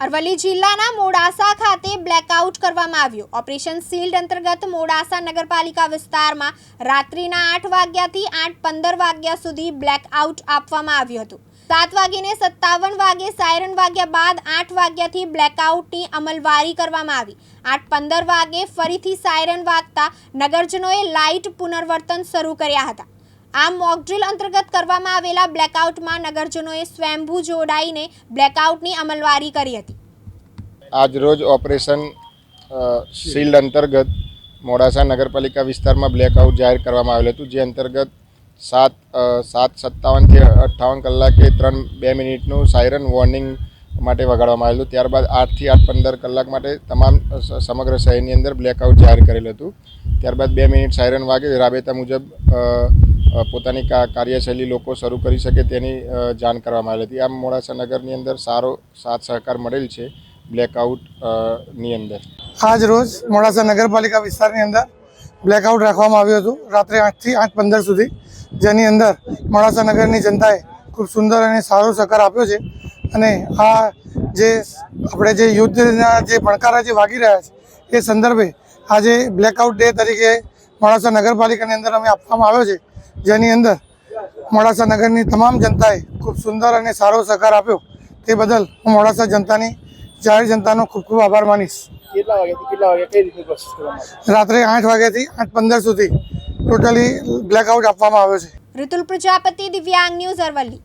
અરવલ્લી જિલ્લાના મોડાસા ખાતે બ્લેકઆઉટ કરવામાં આવ્યું. ઓપરેશન શિલ્ડ અંતર્ગત મોડાસા નગરપાલિકા વિસ્તારમાં રાત્રિના આઠ વાગ્યાથી આઠ પંદર વાગ્યા સુધી બ્લેકઆઉટ આપવામાં આવ્યું હતું. સાત વાગીને સત્તાવન વાગે સાયરન વાગ્યા બાદ આઠ વાગ્યાથી બ્લેકઆઉટની અમલવારી કરવામાં આવી. આઠ પંદર વાગે ફરીથી સાયરન વાગતા નગરજનોએ લાઇટ પુનર્વર્તન શરૂ કર્યા હતા. આમ મોકડ્રીલ અંતર્ગત કરવામાં આવેલા બ્લેકઆઉટમાં નગરજનોએ સ્વયંભૂ જોડાઈને બ્લેકઆઉટની અમલવારી કરી હતી. આજરોજ ઓપરેશન શિલ્ડ અંતર્ગત મોડાસા નગરપાલિકા વિસ્તારમાં બ્લેકઆઉટ જાહેર કરવામાં આવેલું હતું, જે અંતર્ગત સાત સાત સત્તાવનથી અઠ્ઠાવન કલાકે ત્રણ, બે મિનિટનું સાયરન વોર્નિંગ માટે વગાડવામાં આવેલું. ત્યારબાદ આઠથી આઠ પંદર કલાક માટે તમામ સમગ્ર શહેરની અંદર બ્લેકઆઉટ જાહેર કરેલું હતું. ત્યારબાદ બે મિનિટ સાયરન વાગે, રાબેતા મુજબ પોતાની કાર્યશૈલી લોકો શરૂ કરી શકે તેની જાણ કરવામાં આવેલી હતી. આમ મોડાસા નગરની અંદર સારો સાથ સહકાર મળેલ છે બ્લેકઆઉટની અંદર. આજ રોજ મોડાસા નગરપાલિકા વિસ્તારની અંદર બ્લેકઆઉટ રાખવામાં આવ્યું હતું. રાત્રે આઠથી આઠ પંદર સુધી જેની અંદર મોડાસા નગરની જનતાએ ખૂબ સુંદર અને સારો સહકાર આપ્યો છે. અને આ જે આપણે જે યુદ્ધના જે ભણકારા જે વાગી રહ્યા છે, એ સંદર્ભે આજે બ્લેકઆઉટ ડે તરીકે મોડાસા નગરપાલિકાની અંદર અમે આપવામાં આવ્યો છે. જેની અંદર મોડાસા નગરની તમામ જનતાએ ખૂબ સુંદર અને સારો સહકાર આપ્યો. તે બદલ હું મોડાસા જનતાની જાહેર જનતાનો ખૂબ ખૂબ આભાર માનીશ. કેટલા વાગ્યાથી કેટલા વાગ્યા કઈ રીતની પ્રોસેસ રાત્રે આઠ વાગ્યાથી આઠ પંદર સુધી ટોટલી બ્લેકઆઉટ આપવામાં આવ્યો છે. ઋતુલ પ્રજાપતિ દિવ્યાંગ ન્યૂઝ અરવલ્લી.